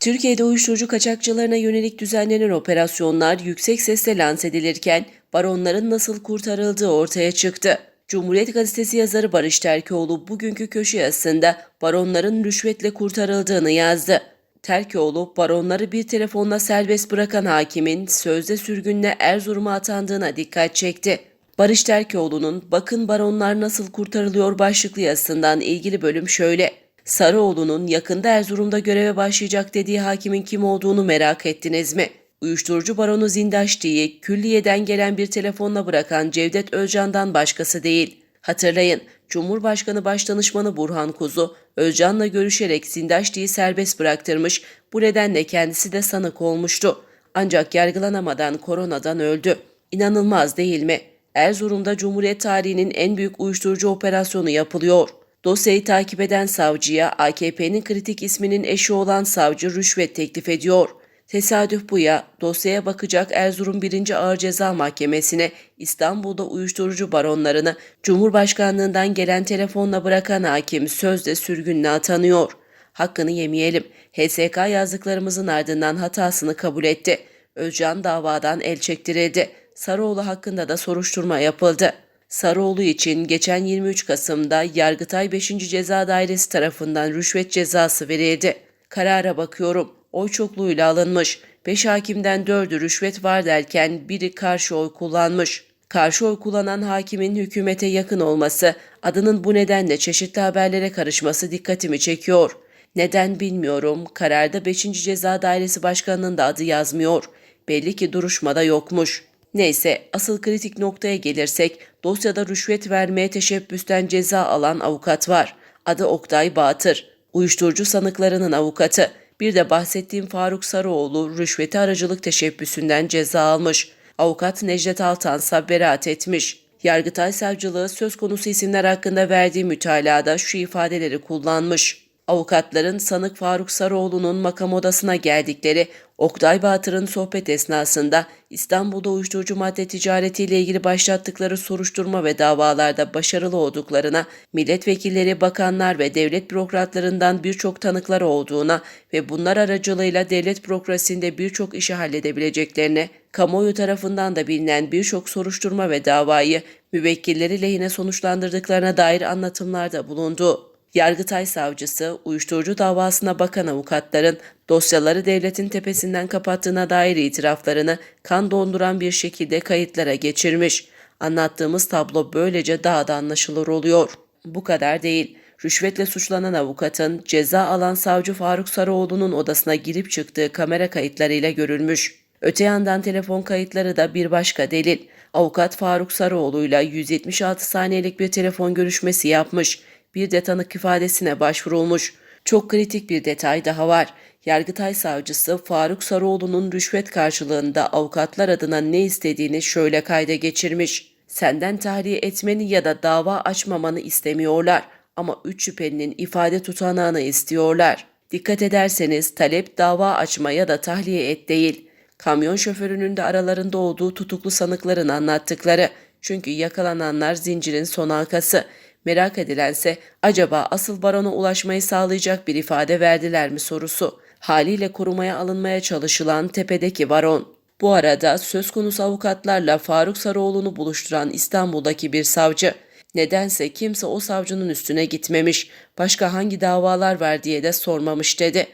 Türkiye'de uyuşturucu kaçakçılarına yönelik düzenlenen operasyonlar yüksek sesle lanse edilirken baronların nasıl kurtarıldığı ortaya çıktı. Cumhuriyet Gazetesi yazarı Barış Terkoğlu bugünkü köşe yazısında baronların rüşvetle kurtarıldığını yazdı. Terkoğlu, baronları bir telefonla serbest bırakan hakimin sözde sürgünle Erzurum'a atandığına dikkat çekti. Barış Terkoğlu'nun Bakın Baronlar Nasıl Kurtarılıyor başlıklı yazısından ilgili bölüm şöyle. Sarıoğlu'nun yakında Erzurum'da göreve başlayacak dediği hakimin kim olduğunu merak ettiniz mi? Uyuşturucu baronu Zindaş diye külliyeden gelen bir telefonla bırakan Cevdet Özcan'dan başkası değil. Hatırlayın, Cumhurbaşkanı Başdanışmanı Burhan Kuzu, Özcan'la görüşerek Zindaşti'yi serbest bıraktırmış, bu nedenle kendisi de sanık olmuştu. Ancak yargılanamadan koronadan öldü. İnanılmaz değil mi? Erzurum'da Cumhuriyet tarihinin en büyük uyuşturucu operasyonu yapılıyor. Dosyayı takip eden savcıya AKP'nin kritik isminin eşi olan savcı rüşvet teklif ediyor. Tesadüf bu ya, dosyaya bakacak Erzurum 1. Ağır Ceza Mahkemesi'ne İstanbul'da uyuşturucu baronlarını Cumhurbaşkanlığından gelen telefonla bırakan hakim sözde sürgünle atanıyor. Hakkını yemeyelim. HSK yazdıklarımızın ardından hatasını kabul etti. Özcan davadan el çektirildi. Sarıoğlu hakkında da soruşturma yapıldı. Sarıoğlu için geçen 23 Kasım'da Yargıtay 5. Ceza Dairesi tarafından rüşvet cezası verildi. Karara bakıyorum. Oy çokluğuyla alınmış. 5 hakimden 4'ü rüşvet var derken biri karşı oy kullanmış. Karşı oy kullanan hakimin hükümete yakın olması, adının bu nedenle çeşitli haberlere karışması dikkatimi çekiyor. Neden bilmiyorum. Kararda 5. Ceza Dairesi Başkanı'nın da adı yazmıyor. Belli ki duruşmada yokmuş. Neyse asıl kritik noktaya gelirsek dosyada rüşvet vermeye teşebbüsten ceza alan avukat var. Adı Oktay Batır. Uyuşturucu sanıklarının avukatı. Bir de bahsettiğim Faruk Sarıoğlu rüşveti aracılık teşebbüsünden ceza almış. Avukat Necdet Altansa beraat etmiş. Yargıtay Savcılığı söz konusu isimler hakkında verdiği mütalada şu ifadeleri kullanmış. Avukatların sanık Faruk Sarıoğlu'nun makam odasına geldikleri Oktay Batır'ın sohbet esnasında İstanbul'da uyuşturucu madde ticaretiyle ilgili başlattıkları soruşturma ve davalarda başarılı olduklarına, milletvekilleri, bakanlar ve devlet bürokratlarından birçok tanıkları olduğuna ve bunlar aracılığıyla devlet bürokrasisinde birçok işi halledebileceklerine, kamuoyu tarafından da bilinen birçok soruşturma ve davayı müvekkilleri lehine sonuçlandırdıklarına dair anlatımlarda bulundu. Yargıtay savcısı uyuşturucu davasına bakan avukatların dosyaları devletin tepesinden kapattığına dair itiraflarını kan donduran bir şekilde kayıtlara geçirmiş. Anlattığımız tablo böylece daha da anlaşılır oluyor. Bu kadar değil. Rüşvetle suçlanan avukatın ceza alan savcı Faruk Sarıoğlu'nun odasına girip çıktığı kamera kayıtlarıyla görülmüş. Öte yandan telefon kayıtları da bir başka delil. Avukat Faruk Sarıoğlu'yla 176 saniyelik bir telefon görüşmesi yapmış bir de tanık ifadesine başvurulmuş. Çok kritik bir detay daha var. Yargıtay savcısı Faruk Sarıoğlu'nun rüşvet karşılığında avukatlar adına ne istediğini şöyle kayda geçirmiş. Senden tahliye etmeni ya da dava açmamanı istemiyorlar ama üç şüphelinin ifade tutanağını istiyorlar. Dikkat ederseniz talep dava açma ya da tahliye et değil. Kamyon şoförünün de aralarında olduğu tutuklu sanıkların anlattıkları. Çünkü yakalananlar zincirin son halkası. Merak edilense acaba asıl barona ulaşmayı sağlayacak bir ifade verdiler mi sorusu. Haliyle korumaya alınmaya çalışılan tepedeki baron. Bu arada söz konusu avukatlarla Faruk Sarıoğlu'nu buluşturan İstanbul'daki bir savcı. Nedense kimse o savcının üstüne gitmemiş, başka hangi davalar var diye de sormamış dedi.